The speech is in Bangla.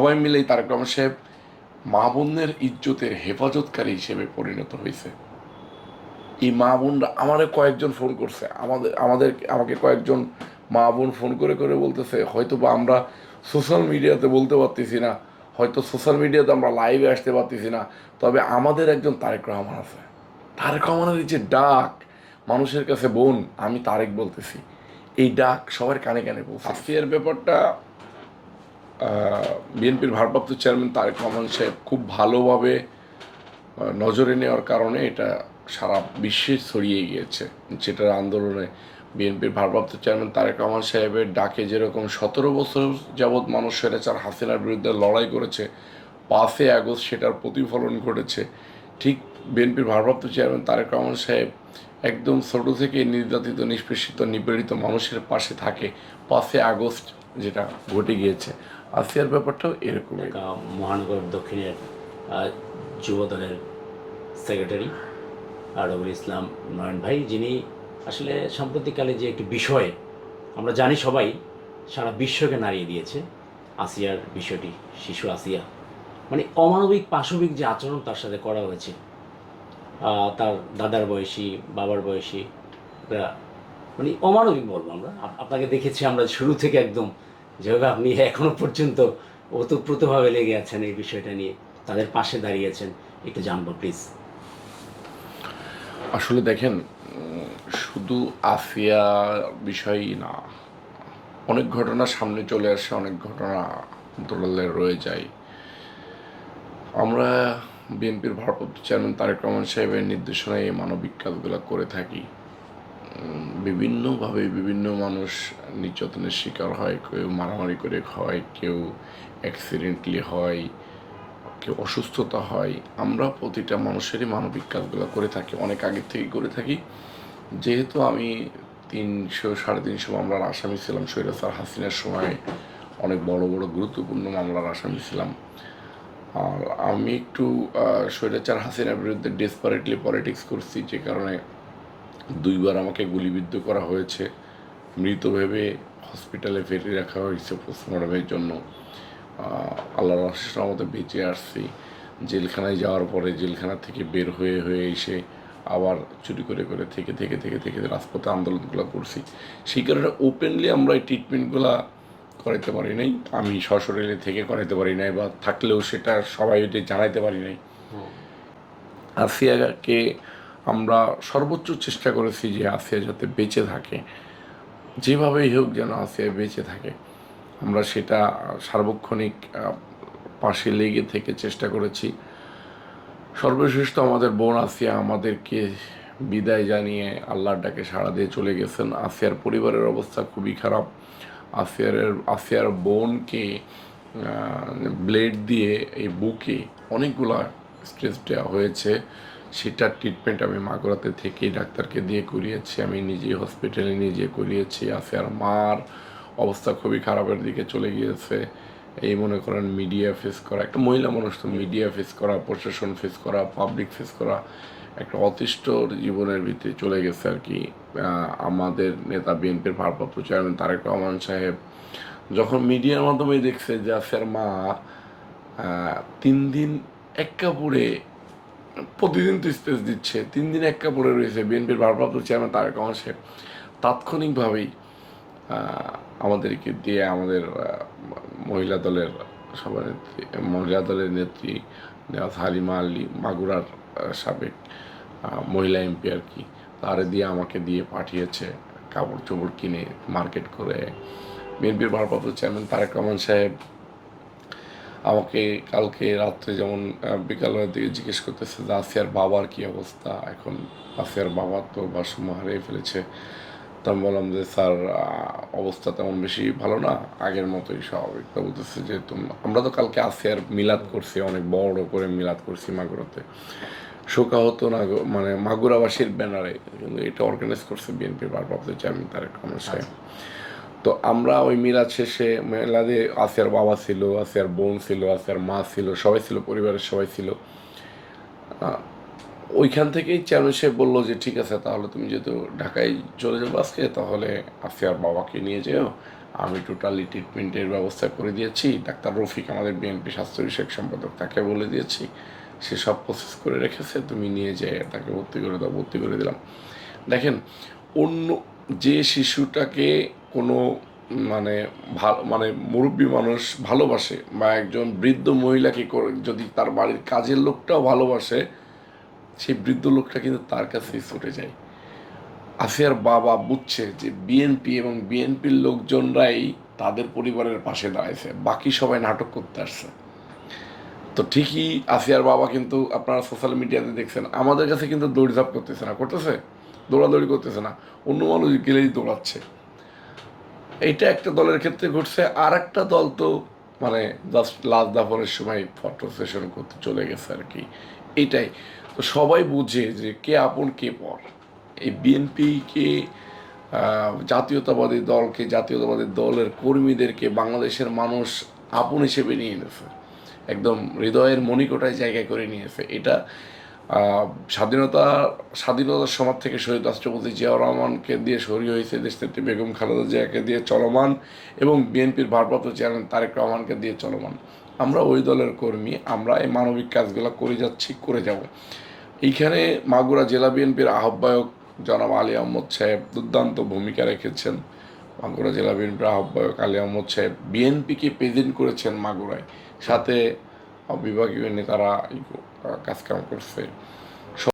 সবাই মিলেই তারেক রহমান সাহেব মা বোনদের ইজ্জতের হেফাজতকারী হিসেবে পরিণত হয়েছে। এই মা বোনরা আমারে কয়েকজন ফোন করছে। আমাদের আমাদের, আমাকে কয়েকজন মা বোন ফোন করে করে বলতেছে হয়তো বা আমরা সোশ্যাল মিডিয়াতে বলতে পারতেছি না, হয়তো সোশ্যাল মিডিয়াতে আমরা লাইভে আসতে পারতেছি না, তবে আমাদের একজন তারেক রহমান আছে। তারেক রহমানের যে ডাক, মানুষের কাছে বোন, আমি তারেক বলতেছি। এই ডাক সবার কানে কানে বলছে ব্যাপারটা বিএনপির ভারপ্রাপ্ত চেয়ারম্যান তারেক রহমান সাহেব খুব ভালোভাবে নজরে নেওয়ার কারণে এটা সারা বিশ্বে ছড়িয়ে গিয়েছে। যেটার আন্দোলনে বিএনপির ভারপ্রাপ্ত চেয়ারম্যান তারেক রহমান সাহেবের ডাকে যেরকম সতেরো বছর যাবৎ মানুষ স্বৈরাচার হাসিনার বিরুদ্ধে লড়াই করেছে, পাঁচই আগস্ট সেটার প্রতিফলন ঘটেছে, ঠিক বিএনপির ভারপ্রাপ্ত চেয়ারম্যান তারেক রহমান সাহেব একদম ছোটো থেকে নির্যাতিত, নিষ্পেষিত, নিপীড়িত মানুষের পাশে থাকে, পাঁচই আগস্ট যেটা ঘটে গিয়েছে। আসিয়ার ব্যাপারটাও এরকমই। ঢাকা মহানগর দক্ষিণের যুব দলের সেক্রেটারি আরবুল ইসলাম নয়ন ভাই, যিনি আসলে সাম্প্রতিককালে যে একটি বিষয় আমরা জানি সবাই, সারা বিশ্বকে নাড়িয়ে দিয়েছে, আসিয়ার বিষয়টি, শিশু আসিয়া। মানে অমানবিক, পাশবিক যে আচরণ তার সাথে করা হয়েছে তার দাদার বয়সী, বাবার বয়সী মানে অমানবিক বলব আমরা। আপনাকে দেখেছি আমরা শুরু থেকে একদম যেভাবে আপনি এখনও পর্যন্ত ওতপ্রোতভাবে লেগে আছেন এই বিষয়টা নিয়ে, তাদের পাশে দাঁড়িয়েছেন, একটু জানব প্লিজ আসলে দেখেন, শুধু আফিয়া বিষয়ই না, অনেক ঘটনা সামনে চলে আসে, অনেক ঘটনা দোলালে রয়ে যায়। আমরা বিএনপির ভারপ্রাপ্ত চেয়ারম্যান তারেক রহমান সাহেবের নির্দেশনায় এই মানবিক কাজগুলো করে থাকি। বিভিন্নভাবে বিভিন্ন মানুষ নির্যাতনের শিকার হয়, কেউ মারামারি করে হয় কেউ অ্যাক্সিডেন্টলি হয়, কেউ অসুস্থতা হয়। আমরা প্রতিটা মানুষেরই মানবিক কাজগুলো করে থাকি, অনেক আগের থেকে করে থাকি। যেহেতু আমি তিনশো, সাড়ে তিনশো মামলার আসামি ছিলাম স্বৈরাচার হাসিনার সময় অনেক বড় বড় গুরুত্বপূর্ণ মামলার আসামি ছিলাম। আর আমি একটু স্বৈরাচার হাসিনার বিরুদ্ধে ডেসপারেটলি পলিটিক্স করছি, যে কারণে দুইবার আমাকে গুলিবিদ্ধ করা হয়েছে। মৃত ভেবে হসপিটালে ফেলে রাখা হয়েছে পোস্টমর্টমের জন্য। আল্লাহর আশিস বেঁচে আসছি। জেলখানায় যাওয়ার পরে জেলখানা থেকে বের হয়ে হয়ে এসে আবার চুরি করে করে থেকে থেকে থেকে থেকে রাজপথে আন্দোলনগুলো করছি। সেই কারণে ওপেনলি আমরা এই ট্রিটমেন্টগুলো করাইতে পারি নাই। আমি সশরীরে থেকে করাইতে পারি নাই বা থাকলেও সেটা সবাই জানাইতে পারি নাই। আসিয়াকে আমরা সর্বোচ্চ চেষ্টা করেছি যে আসিয়া যাতে বেঁচে থাকে। যেভাবেই হোক যেন আসিয়া বেঁচে থাকে। আমরা সেটা সার্বক্ষণিক পাশে লেগে থেকে চেষ্টা করেছি। সর্বশেষ তো আমাদের বোন আসিয়া আমাদেরকে বিদায় জানিয়ে আল্লাহর ডাকে সাড়া দিয়ে চলে গেছেন। আসিয়ার পরিবারের অবস্থা খুবই খারাপ। আসিয়ার আসিয়ার বোনকে ব্লেড দিয়ে এই বুকে অনেকগুলা স্ট্রেস দেওয়া হয়েছে। সেটার ট্রিটমেন্ট আমি মাগুরাতে থেকে ডাক্তারকে দিয়ে করিয়েছি। আমি নিজে হসপিটালে নিজে করিয়েছি। আছে আর মার অবস্থা খুবই খারাপের দিকে চলে গিয়েছে। এই মনে করেন মিডিয়া ফেস করা, একটা মহিলা মানুষ তো মিডিয়া ফেস করা প্রশাসন ফেস করা পাবলিক ফেস করা, একটা অতিষ্ঠ জীবনের ভিতরে চলে গেছে আর কি। আমাদের নেতা বিএনপির ভারপ্রাপ্ত চেয়ারম্যান তারেক রহমান সাহেব যখন মিডিয়ার মাধ্যমে দেখছে যে আসিয়ার মা তিন দিন এক কাপড়ে প্রতিদিন তো স্পেস দিচ্ছে। তিন দিন এক কাপড়ে রয়েছে বিএনপির ভারপ্রাপ্ত চেয়ারম্যান তারেক রহমান সাহেব। তাৎক্ষণিকভাবেই আমাদেরকে দিয়ে আমাদের মহিলা দলের সবার নেত্রী মহিলা দলের নেত্রী হালিমা আলী মাগুরার সাবেক মহিলা এমপি আর কি, তারে দিয়ে আমাকে দিয়ে পাঠিয়েছে কাপড় চোপড় কিনে মার্কেট করে। বিএনপির ভারপ্রাপ্ত চেয়ারম্যান তারেক রহমান সাহেব আমাকে কালকে রাত্রে যেমন বিকালবেলার দিকে জিজ্ঞেস করতেছে যে আসিয়ার বাবার কি অবস্থা? এখন আসিয়ার বাবা তো ভারসাম্য হারিয়ে ফেলেছে। তো আমি বললাম যে, স্যার অবস্থা তেমন বেশি ভালো না, আগের মতোই স্বাভাবিক। তো বলতেছে যে আমরা তো কালকে আসিয়ার মিলাদ করছি, অনেক বড় করে মিলাদ করছি মাগুরাতে। শোকাহত না মানে মাগুরাবাসীর ব্যানারে, কিন্তু এটা অর্গানাইজ করছে বিএনপি ভারপ্রাপ্ত চেয়ারম্যান তারেক রহমান সাহেব। তো আমরা ওই মিলাদ শেষে মিলাদে আসিয়ার বাবা ছিল আসিয়ার বোন ছিল আসিয়ার মা ছিল, সবাই ছিল, পরিবারের সবাই ছিল। ওইখান থেকেই চেয়ারম্যান সাহেব বলল যে, ঠিক আছে, তাহলে তুমি যেহেতু ঢাকায় চলে যাব আজকে, তাহলে আসিয়ার বাবাকে নিয়ে যেও। আমি টোটালি ট্রিটমেন্টের ব্যবস্থা করে দিয়েছি। ডাক্তার রফিক আমাদের বিএনপি স্বাস্থ্য বিষয়ক সম্পাদক, তাকে বলে দিয়েছি। সে সব প্রসেস করে রেখেছে, তুমি নিয়ে যেয়ে তাকে ভর্তি করে দাও, ভর্তি করে দিলাম। দেখেন, অন্য যে শিশুটাকে কোনো মানে ভালো মানে মুরব্বী মানুষ ভালোবাসে বা একজন বৃদ্ধ মহিলাকে যদি তার বাড়ির কাজের লোকটাও ভালোবাসে, সেই বৃদ্ধ লোকটা কিন্তু তার কাছেই ছুটে যায়। আসিয়ার বাবা বুঝছে যে বিএনপি এবং বিএনপির লোকজনরাই তাদের পরিবারের পাশে দাঁড়াইছে, বাকি সবাই নাটক করতে আসছে। তো ঠিকই আসিয়ার বাবা কিন্তু আপনারা সোশ্যাল মিডিয়াতে দেখছেন, আমাদের কাছে কিন্তু দৌড়ঝাপ করতেছে না, করতেছে? দৌড়াদৌড়ি করতেছে না, অন্য মানুষ গেলেই দৌড়াচ্ছে। এইটা একটা দলের ক্ষেত্রে ঘটছে। আর একটা দল তো মানে জাস্ট লাস্ট দাফনের সময় ফটো সেশন করতে চলে গেছে আর কি। এটাই। তো সবাই বুঝে যে কে আপন, কে পর। এই বিএনপিকে জাতীয়তাবাদী দলকে, জাতীয়তাবাদী দলের কর্মীদেরকে বাংলাদেশের মানুষ আপন হিসেবে নিয়ে নিয়েছে। একদম হৃদয়ের মণিকোটায় জায়গায় করে নিয়েছে। এটা স্বাধীনতা স্বাধীনতার সমাজ থেকে শহীদ রাষ্ট্রপতি জিয়াউর রহমানকে দিয়ে সরিয়ে হয়েছে দেশনেত্রী বেগম খালেদা জিয়াকে দিয়ে চলমান এবং বিএনপির ভারপ্রাপ্ত চেয়ারম্যান তারেক রহমানকে দিয়ে চলমান। আমরা ওই দলের কর্মী, আমরা এই মানবিক কাজগুলো করে যাচ্ছি, করে যাব। এইখানে মাগুরা জেলা বিএনপির আহ্বায়ক জনাব আলী আহমদ সাহেব দুর্দান্ত ভূমিকা রেখেছেন। মাগুরা জেলা বিএনপির আহ্বায়ক আলী আহমদ সাহেব বিএনপিকে প্রেজেন্ট করেছেন মাগুরায়। সাথে বিভাগীয় নেতারা এই কাজকাম করছে